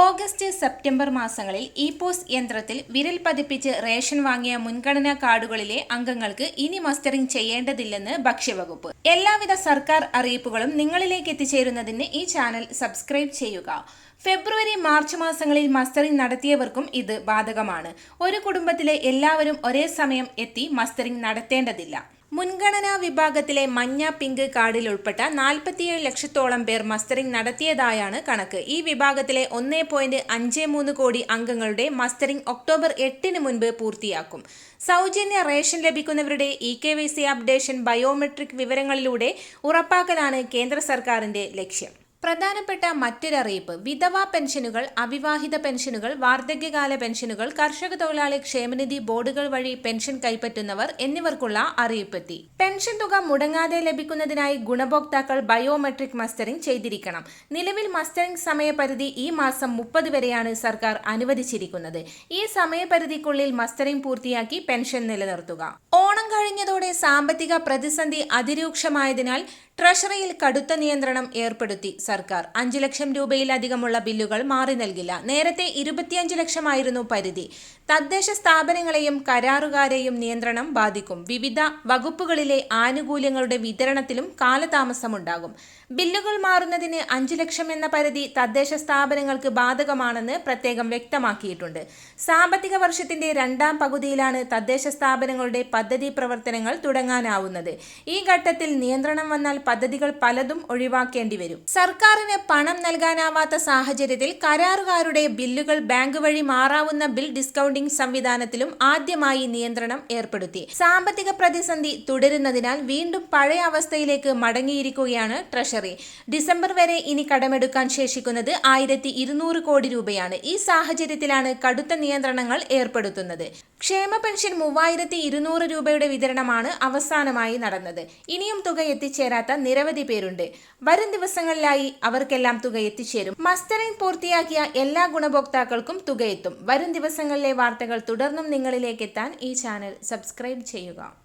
August September മാസങ്ങളിൽ e POS യന്ത്രത്തിൽ വിരൽ പതിപ്പിച്ച് റേഷൻ വാങ്ങിയ മുൻഗണനാ കാർഡുകളിലെ അംഗങ്ങൾക്ക് ഇനി മസ്റ്ററിംഗ് ചെയ്യേണ്ടതില്ലെന്ന് ഭക്ഷ്യവകുപ്പ്. എല്ലാവിധ സർക്കാർ അറിയിപ്പുകളും നിങ്ങളിലേക്ക് എത്തിച്ചേരുന്നതിന് ഈ ചാനൽ സബ്സ്ക്രൈബ് ചെയ്യുക. ഫെബ്രുവരി മാർച്ച് മാസങ്ങളിൽ മസ്റ്ററിംഗ് നടത്തിയവർക്കും ഇത് ബാധകമാണ്. ഒരു കുടുംബത്തിലെ എല്ലാവരും ഒരേ സമയം എത്തി മസ്റ്ററിംഗ് നടത്തേണ്ടതില്ല. മുൻഗണനാ വിഭാഗത്തിലെ മഞ്ഞ പിങ്ക് കാർഡിൽ ഉൾപ്പെട്ട നാൽപ്പത്തിയേഴ് ലക്ഷത്തോളം പേർ മസ്റ്ററിംഗ് നടത്തിയതായാണ് കണക്ക്. ഈ വിഭാഗത്തിലെ ഒന്നേ പോയിന്റ് അഞ്ച് മൂന്ന് കോടി അംഗങ്ങളുടെ മസ്റ്ററിംഗ് ഒക്ടോബർ എട്ടിന് മുൻപ് പൂർത്തിയാക്കും. സൗജന്യ ration ലഭിക്കുന്നവരുടെ E K Y C updation biometric വിവരങ്ങളിലൂടെ ഉറപ്പാക്കലാണ് കേന്ദ്ര സർക്കാരിന്റെ ലക്ഷ്യം. പ്രധാനപ്പെട്ട മറ്റൊരറിയിപ്പ്. വിധവാ പെൻഷനുകൾ അവിവാഹിത പെൻഷനുകൾ വാർദ്ധക്യകാല പെൻഷനുകൾ കർഷക തൊഴിലാളി ക്ഷേമനിധി ബോർഡുകൾ വഴി പെൻഷൻ കൈപ്പറ്റുന്നവർ എന്നിവർക്കുള്ള അറിയിപ്പെത്തി. പെൻഷൻ തുക മുടങ്ങാതെ ലഭിക്കുന്നതിനായി ഗുണഭോക്താക്കൾ ബയോമെട്രിക് മസ്റ്ററിംഗ് ചെയ്തിരിക്കണം. നിലവിൽ മസ്റ്ററിംഗ് സമയപരിധി ഈ മാസം മുപ്പത് വരെയാണ് സർക്കാർ അനുവദിച്ചിരിക്കുന്നത്. ഈ സമയപരിധിക്കുള്ളിൽ മസ്റ്ററിംഗ് പൂർത്തിയാക്കി പെൻഷൻ നിലനിർത്തുക. ഓണം കഴിഞ്ഞതോടെ സാമ്പത്തിക പ്രതിസന്ധി അതിരൂക്ഷമായതിനാൽ ട്രഷറിയിൽ കടുത്ത നിയന്ത്രണം ഏർപ്പെടുത്തി സർക്കാർ. അഞ്ചു ലക്ഷം രൂപയിലധികമുള്ള ബില്ലുകൾ മാറി നൽകില്ല. നേരത്തെ ഇരുപത്തിയഞ്ച് ലക്ഷമായിരുന്നു പരിധി. തദ്ദേശ സ്ഥാപനങ്ങളെയും കരാറുകാരെയും നിയന്ത്രണം ബാധിക്കും. വിവിധ വകുപ്പുകളിലെ ആനുകൂല്യങ്ങളുടെ വിതരണത്തിലും കാലതാമസമുണ്ടാകും. ബില്ലുകൾ മാറുന്നതിന് അഞ്ചു ലക്ഷം എന്ന പരിധി തദ്ദേശ സ്ഥാപനങ്ങൾക്ക് ബാധകമാണെന്ന് പ്രത്യേകം വ്യക്തമാക്കിയിട്ടുണ്ട്. സാമ്പത്തിക വർഷത്തിന്റെ രണ്ടാം പകുതിയിലാണ് തദ്ദേശ സ്ഥാപനങ്ങളുടെ പദ്ധതി പ്രവർത്തനങ്ങൾ തുടങ്ങാനാവുന്നത്. ഈ ഘട്ടത്തിൽ നിയന്ത്രണം വന്നാൽ പദ്ധതികൾ പലതും ഒഴിവാക്കേണ്ടി വരും. സർക്കാരിന് പണം നൽകാനാവാത്ത സാഹചര്യത്തിൽ കരാറുകാരുടെ ബില്ലുകൾ ബാങ്ക് വഴി മാറാവുന്ന ബിൽ ഡിസ്കൗണ്ടിംഗ് സംവിധാനത്തിലും ആദ്യമായി നിയന്ത്രണം ഏർപ്പെടുത്തി. സാമ്പത്തിക പ്രതിസന്ധി തുടരുന്നതിനാൽ വീണ്ടും പഴയ അവസ്ഥയിലേക്ക് മടങ്ങിയിരിക്കുകയാണ് ട്രഷറി. ഡിസംബർ വരെ ഇനി കടമെടുക്കാൻ ശേഷിക്കുന്നത് ആയിരത്തി കോടി രൂപയാണ്. ഈ സാഹചര്യത്തിലാണ് കടുത്ത നിയന്ത്രണങ്ങൾ ഏർപ്പെടുത്തുന്നത്. ക്ഷേമ പെൻഷൻ മൂവായിരത്തി ഇരുന്നൂറ് രൂപയുടെ വിതരണമാണ് അവസാനമായി നടന്നത്. ഇനിയും തുക എത്തിച്ചേരാത്ത നിരവധി പേരുണ്ട്. വരും ദിവസങ്ങളിലായി അവർക്കെല്ലാം തുക എത്തിച്ചേരും മസ്റ്ററിംഗ് പൂർത്തിയാക്കിയ എല്ലാ ഗുണഭോക്താക്കൾക്കും തുക എത്തും വരും ദിവസങ്ങളിലെ വാർത്തകൾ തുടർന്നും നിങ്ങളിലേക്ക് എത്താൻ ഈ ചാനൽ സബ്സ്ക്രൈബ് ചെയ്യുക.